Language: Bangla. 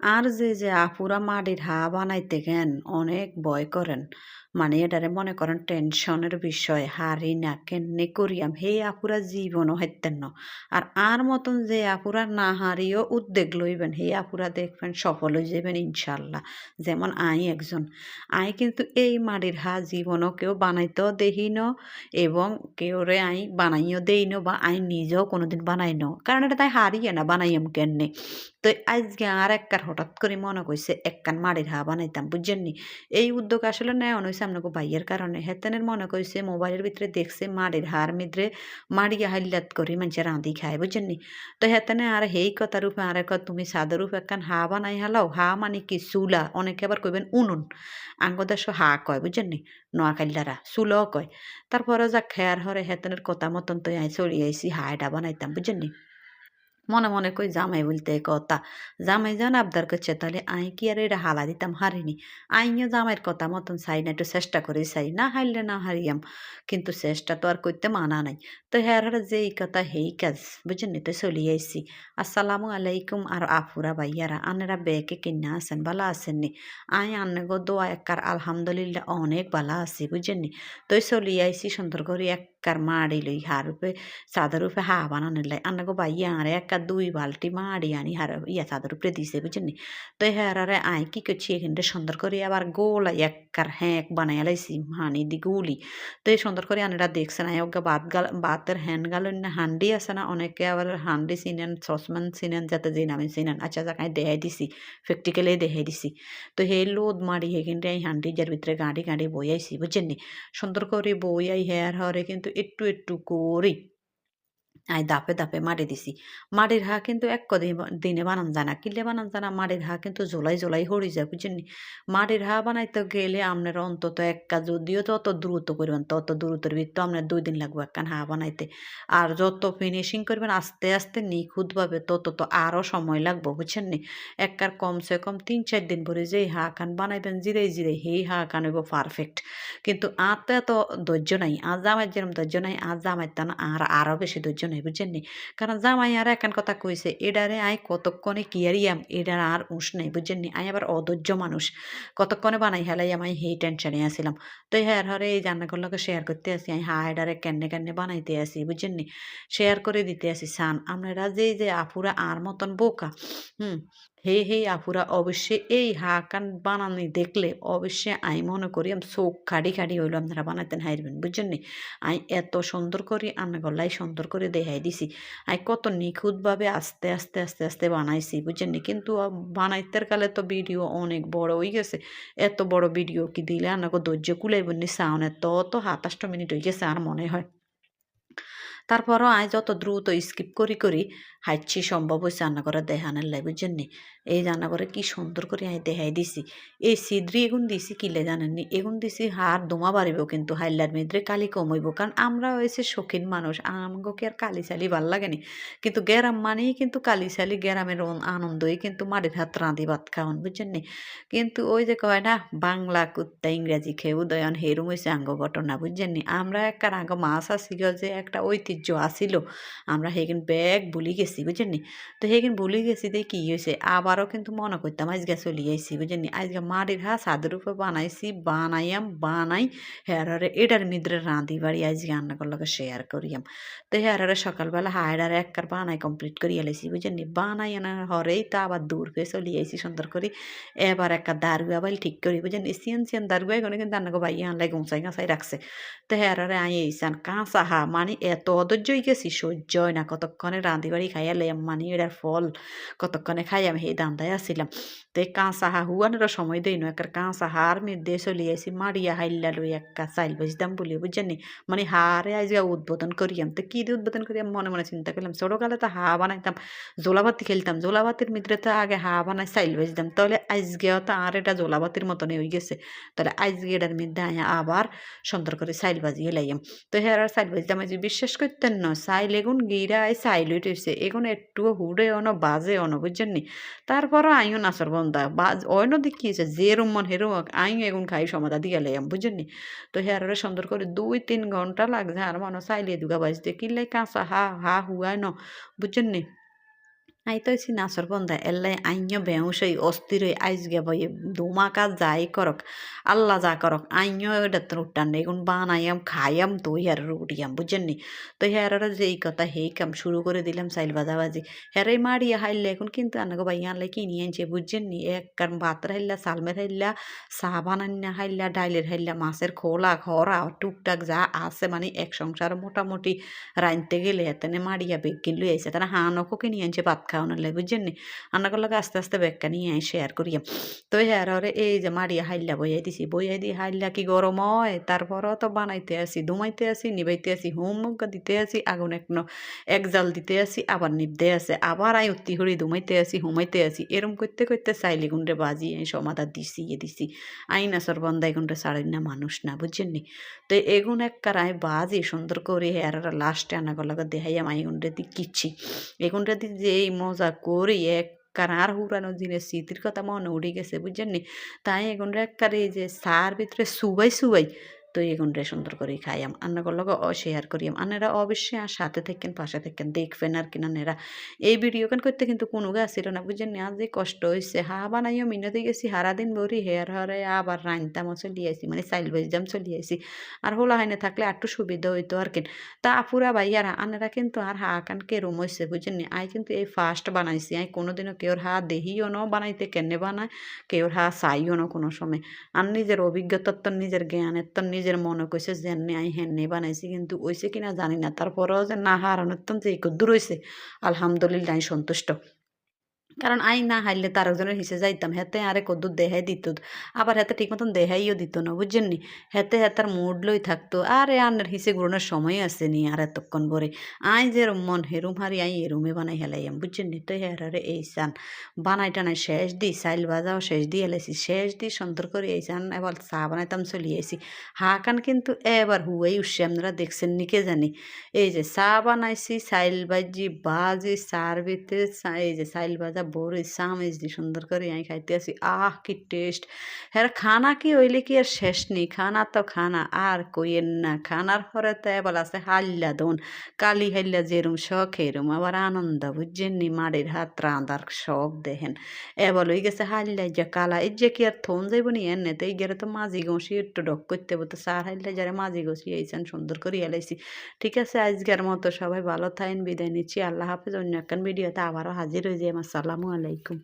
আর যে, যে আপুরা মাটির হা বানাইতে গেন অনেক ভয় করেন। মানে এটারে মনে করেন টেনশনের বিষয়। হারি না কেমনে করিয়াম সেই আপুরা জীবনও হাইতেন না। আর আর মতন যে আপুরা না হারিয়েও উদ্যোগ লইবেন সেই আপুরা দেখবেন সফল হয়ে যাবেন ইনশাল্লাহ। যেমন আই একজন। আই কিন্তু এই মাটির হা জীবনও কেউ বানাইতেও দেখি ন এবং কেউরে আই বানাইও দেই ন বা আই নিজেও কোনোদিন বানাই ন। কারণ এটা তাই হারিয়ে না, বানাইয়াম কেননে। তো আজকে আর একবার হঠাৎ করে মনে কইছে একখান মাটির হা বানাইতাম, বুঝছেন নি এই উদ্যোগ আসলে নেওয়া হয়েছে আপনাকে বাইয়ের কারণে হেতেনের মনে কইছে মোবাইলের ভিতরে দেখছে মাটির হার মিদ্রে মাড়িয়া হাইলাত করি মানুষের রাঁধি খায় বুঝছেন নি তো হেতেনে আর হেই কথা রূপে আর এক তুমি সাদর রূপে একখান হা বানাই হালাও হা মানে কি চুলা অনেকে আবার কইবেন উনুন আঙ্গদেশ হা কয় বুঝছেন নি নোয়াখাইলারা চুলাও কয় তারপরে যা খেয়ার হরে হেতেনের কথা মতন তো চলি আইসি হাড়টা বানাইতাম বুঝছেন নি মনে মনে কই জামাই বলতে কথা, জামাই যেন আবদার করছে, তাহলে আই কি আর এটা হালা দিতাম, হারিনি? আইও জামাইয়ের কথা মতন চাই না, একটু চেষ্টা করে চাই, না হারলে না হারিয়াম, কিন্তু চেষ্টা তো আর করতে মানা নাই। তো হ্যার যে এই কথা, হেই কাজ, বুঝছেন তো চলি আইসি আসসালামু আলাইকুম আর আফুরা ভাইয়ারা, আনেরা বেকে কিনা আছেন, ভালো আছেননি আই আন্নে গো দোয়া, একার আলহামদুলিল্লাহ অনেক ভালো আছি বুঝছেননি তো চলি আইসি সুন্দর করে একার মাড়ি লই হার চাদর রূপে হা বানানোর লাই আন্নে গো ভাইয়া আরে একা দুই বালতি মাড়ি আনি হার ইয়া চাদর উপরে দিছে বুঝছেন তো হেরারে আই কি করছি এখানটা সুন্দর করে আবার গোলা এককার হ্যাঁ বানাই লাইছি হানি দি গুলি তো এই সুন্দর করে আনিরা দেখছে না ওকে বাদ গাল বাতের হ্যান্ড গাল না হান্ডি আছে না অনেকে আবার হান্ডি চিনেন সসম্যান চিনেন যাতে যে নামে চিনেন আচ্ছা যাক আমি দেখাই দিছি প্র্যাকটিক্যালি দেখাই দিছি তো হে লোদ মারি এখানটা এই হান্ডি যার ভিতরে গাড়ি গাড়ি বইয়াইছি বুঝছেন সুন্দর করে বইয়াই হেয়ার হরে কিন্তু একটু একটু করি আই দাপে দাপে মারি দিছি। মাটির হা কিন্তু এক দিনে বানান যায় না। কিলে বানান জানা মাটির হাঁহ কিন্তু জোলাই জোলাই হরি যায়, বুঝছেন মাটির হা বানাইতে গেলে আপনার অন্তত এক কাজ, যদিও তত দ্রুত করবেন, তত দ্রুতর ভিতর আপনার দুই দিন লাগবে একখান হা বানাইতে। আর যত ফিনিশিং করবেন, আস্তে আস্তে নিখুঁতভাবে তত তো আরও সময় লাগবে, বুঝছেন নি? একবার কমসে কম তিন চার দিন পরে যেই হা খান বানাইবেন জিরে জিরে সেই হা খান হইব পারফেক্ট কিন্তু আর তো ধৈর্য নাই, আর জামাই যেরকম ধৈর্য নাই জামাই তা আর আরও বেশি ধৈর্য নাই। বুঝছেন নি? কারণ জামাই আর একান কথা কইছে, এডারে আই কতক্ষণে কিয়ারিয়াম এডার আর উস নাই, বুঝছেন নি? আই আবার অধৈর্য মানুষ। কতক্ষণে বানাই হেলাই আমি হেই টেনশনে আসিলাম তো হ্যার হরে এই রান্নাগুলোকে শেয়ার করতে আসি আমি হা, এডারে কেন্নে কেন্নে বানাইতে আসি? বুঝছেন নি? শেয়ার করে দিতে আসি, সান, আমরা যে যে আফুরা আর মতন বোকা, হুম? হে হে আপুরা, অবশ্যই এই হাকান বানানি দেখলে অবশ্যই আমি মনে করি, আমি চোখ কাড়ি কাড়ি হইল আপনারা বানাইতেন, হাইরবেন, বুঝছেন নি? আমি এত সুন্দর করে আন্না গল্লাই সুন্দর করে দেখাই দিছি। আমি কত নিখুঁতভাবে আস্তে আস্তে আস্তে আস্তে বানাইছি, বুঝছেন নি? কিন্তু বানাইতে কালে তো ভিডিও অনেক বড় হয়ে গেছে। এত বড় ভিডিও কি দিলে আন্নাকে ধৈর্য কুলাইবেন নি? সাউন্ড এত তো সাতাশটা মিনিট হয়ে গেছে, আর মনে হয় তারপরও আয় যত দ্রুত স্কিপ করি করি হাইছি সম্ভব হয়েছে রান্নাঘরে দেখানোর লাই নি এই রান্নাঘরে কি সুন্দর করে আমি দেখাই দিছি। এই সিদ্রি এগুন দিছি কিলে জানেননি? এগুন দিছি হার দোমা বাড়িব কিন্তু হাইলার মেদ্রে কালি কমইব কারণ আমরা হয়েছে শৌখিন মানুষ আমাকে আর কালি চালি ভালো লাগেনি কিন্তু গ্যারাম মানেই কিন্তু কালি চালি গ্যারামের আনন্দই কিন্তু মাটির হাত রাঁধি ভাত খাওয়ান, বুঝছেন নি? কিন্তু ওই যে কয় না, বাংলা কুত্তা ইংরাজি খেয়ে উদয়ন হেরুম হয়েছে আঙ্গ ঘটনা, বুঝছেন নি? আমরা একটা আঙ্গ মাছ আসিল যে একটা ঐতিহ্য আসিল আমরা হেগিন ব্যাগ ভুলি গেছি, বুঝছেন নি? তো হেগিন ভুলি গেছি দিয়ে কী হয়েছে আবারও কিন্তু মনে করতাম, আজকে চলি আইসি বুঝছেন নি? আজকে মাটির হা সাদের উপরে বানাইছি, বানাইয়াম, বানাই হেয়ারে এটার মিদ্রে রাঁধি বাড়ি আজকে রান্না করলে শেয়ার করিয়াম। তো হেয়ারে সকালবেলা হায়ডারে একবার বানাই কমপ্লিট করিয়া লাইছি, বুঝছেন নি? বানাই আনা হরেই তা আবার দূর পেয়ে চলি আইসি সুন্দর করি। এবার একটা দারুয়া বাইল ঠিক করি, বুঝছেন নি? সিয়ান সিয়ান দারুয়া এখানে কিন্তু রান্না ভাই আনলাই গুঁচাই গাছাই রাখছে। তো হেয়ারে আই এইসান কাঁচা হা মানে এত অধৈর্যই গেছি সহ্য হয় না, কতক্ষণে রাঁধি বাড়ি খাইয়া লাইম মানি এটার ফল, কতক্ষণে খাই আমি সেই দান্দায় আসছিলাম তো কাঁচা হা হুয়ানোর সময় দেই না একার কাঁচা হার মেয়ে চলে আসি মারিয়া হাইল্লা লই একটা চাইল বেচতাম বলি, বুঝছেন? মানে হারে আজকে উদ্বোধন করিয়াম। তো কী দিয়ে উদ্বোধন করিয়াম মনে মনে চিন্তা করলাম, ছোটোকালে তো হা বানাইতাম জোলাবাতি খেলতাম জোলাবাতির মিত্রে তো আগে হা বানাই চাইল বেচতাম তাহলে আজকেও তো আর এটা জোলাবাতির মতনই হয়ে গেছে। তাহলে আজকে এটার মধ্যে আবার সুন্দর করে চাইল বাজিয়ে লাইয়াম তো হেরার চাইল বাজতাম আজ বিশ্বাস করতেন না। সাইল এগুন গিরা আই সাইল উঠেছে এগুন একটু হুড়ে অন, বাজে অন, বুঝছেন নি? তারপরও আইও নাচর বন্ধা। বাজ অন্য দিক কি হয়েছে যে রুম মন হেরু আইও এগুন খাই সমাধা দিয়ে লাইম বুঝছেন নি? তো হেরারে সুন্দর করে দুই তিন ঘণ্টা লাগছে। আর মানুষ সাইলে দুগা বাজতে। কিনলে কাঁচা হা হা হুয়ায় ন, বুঝছেন নি? আই তো হইছি নাচর বন্ধা এল্লাই আইন্য বেহুশ হই অস্থির হই আইজ গে বই দুমাকা যাই করক আল্লাহ যা করক এটা তো উঠান এগুন বানাইয়াম খাইয়াম তো হের উঠিয়াম বুঝছেন নি তো হেরারা যেই কথা হেই কাম শুরু করে দিলাম সাইল বাজাবাজি হেরাই মারিয়া হাইলে এখন কিন্তু আনাগো ভাই আনলে কিনি আনছে বুঝছেন নি এক কারণ ভাতের হাইলা সালমের হাইলা চা বানান্না হাইলা ডাইলের হাইলা মাছের খোলা খরা টুকটাক যা আছে মানে এক সংসার মোটামুটি রাইনতে গেলে এতেনে মারিয়া বেগ কিনলু আইসে তারা হানকও কিনি আনছে ভাত খাওয়ানোর লাগে, বুঝছেন নি? লগে আস্তে আস্তে বেগকা নিয়ে শেয়ার করিয়াম তো হের হরে এই যে মারিয়া হাইলা বইয়াই দিছি, বইয়াই দি হাইলা কি গরম হয়? তারপরও তো বানাইতে আসি দুমাইতে আসি, নিবাইতে আসি হোমমুখ দিতে আসি, আগুন এক এক জাল দিতে আসি, আবার নিবতে আসে, আবার আই উত্তি হরি দুমাইতে আসি, হুমাইতে আসি, এরম করতে করতে চাইলি গুন্ডে বাজি সমাদা দিছি ইয়ে দিছি। আইনা সর বন্দাই গুন্ডে সাড়ি না মানুষ না, বুঝছেন নি? তো এগুন এক কারাই বাজি সুন্দর করে হেয়ার লাস্টে আনাগর লগে দেখাইয়াম আই গুন্ডে দি কিচ্ছি। এগুনটা দি যেই মজা করে এক কারণ আর হুরানো দিনের স্মৃতির কথা মনে উঠে গেছে বুঝছেন নি তাই এখন একবারে যে সার ভিতরে সুবাই সুবাই তো এগুনটা সুন্দর করে খাইয়াম। আন্নাগর লগে শেয়ার করিয়াম। আনারা অবশ্যই আর সাথে থাকেন, পাশে থাকেন, দেখবেন আর কিনা নেরা এই ভিডিও কান করতে কিন্তু কোনো গা ছিল না, বুঝছেন আজ যে কষ্ট হয়েছে হা বানাইও মিনতে গেছি, সারাদিন বরি হেয়ার হরে আবার রাইনতামও চলি আইসি মানে চাইল বাজদাম চলি আইসি আর হোলা হাইনে থাকলে একটু সুবিধা হইতো আর কিন তা আপুরা ভাইয়ারা আনারা কিন্তু আর হা কান কেরম হয়েছে বুঝছেন আই কিন্তু এই ফার্স্ট বানাইছি। আই কোনোদিনও কেউর হা দেহিও ন বানাইতে, কেনে বানায় কেউর হা চাইও ন কোনো সময়। আর নিজের অভিজ্ঞতার তো, নিজের জ্ঞানের তো নিজের মনে কইছে যেনে আই নেই বানাইছি। কিন্তু ওইছে কিনা জানি না। তারপরেও যে, না হারানোর তো যে দূর হয়েছে আলহামদুলিল্লাহ সন্তুষ্ট। কারণ আই না হাইলে তার একজনের হিসে যাইতাম। হেতে আরে কদ্দুর দেহাই দিত আবার হেতে ঠিক মতন দেহাইও দিত না, বুঝছেন নি? হেতে হেতার মুড লই থাকতো। আরে আন্নার হিসে ঘুরনের সময় আছে নি আর এতক্ষণ পরে। আই যে মন হেরুম হারি আই এরুমে বানাই হেলাইয়াম, বুঝছেন নি? তো হেরারে এই সান। বানাই টানাই শেষ দি সাইল বাজাও শেষ দিয়ে এলাইছি শেষ দি সুন্দর করে এই সান, এবার চা বানাইতাম চলি আইছি। হাকান কিন্তু এবার হুয়াই উঠছে, আপনারা দেখছেন নি কে জানি? এই যে চা বানাইছি সাইল বাজি বাজি চার ভিতরে এই যে সাইল বাজা বড়ই চামিচ দি সুন্দর করে আমি খাইতে আসি। আহ, কি টেস্ট হ্যাঁ খানা কি হইলে কি আর শেষ নেই? খানা তো খানা, আর কইয়েন না। খানার পরে তো এবার আছে হাল্লা দোন। কালি হাল্লা যেরম শখ, এরম আবার আনন্দ, বুঝছেন নি? মাড়ির হাত রাঁধার শখ দেখেন। এবার ওই গেছে হাল্লা যে কালা, এই যে কি আর থন যাইব নি এনে? তো এই গেলে তো মাঝি গসি একটু ডক করতে হব। তো সার হাল্লা যারা মাঝি গসি এইছেন সুন্দর করে এলাইছি ঠিক আছে, আজকের মতো সবাই ভালো থাকেন, বিদায় নিচ্ছি। আল্লাহ হাফেজ, অন্য একখান ভিডিওতে আবারও হাজির হয়ে যাই আসসালামু আলাইকুম।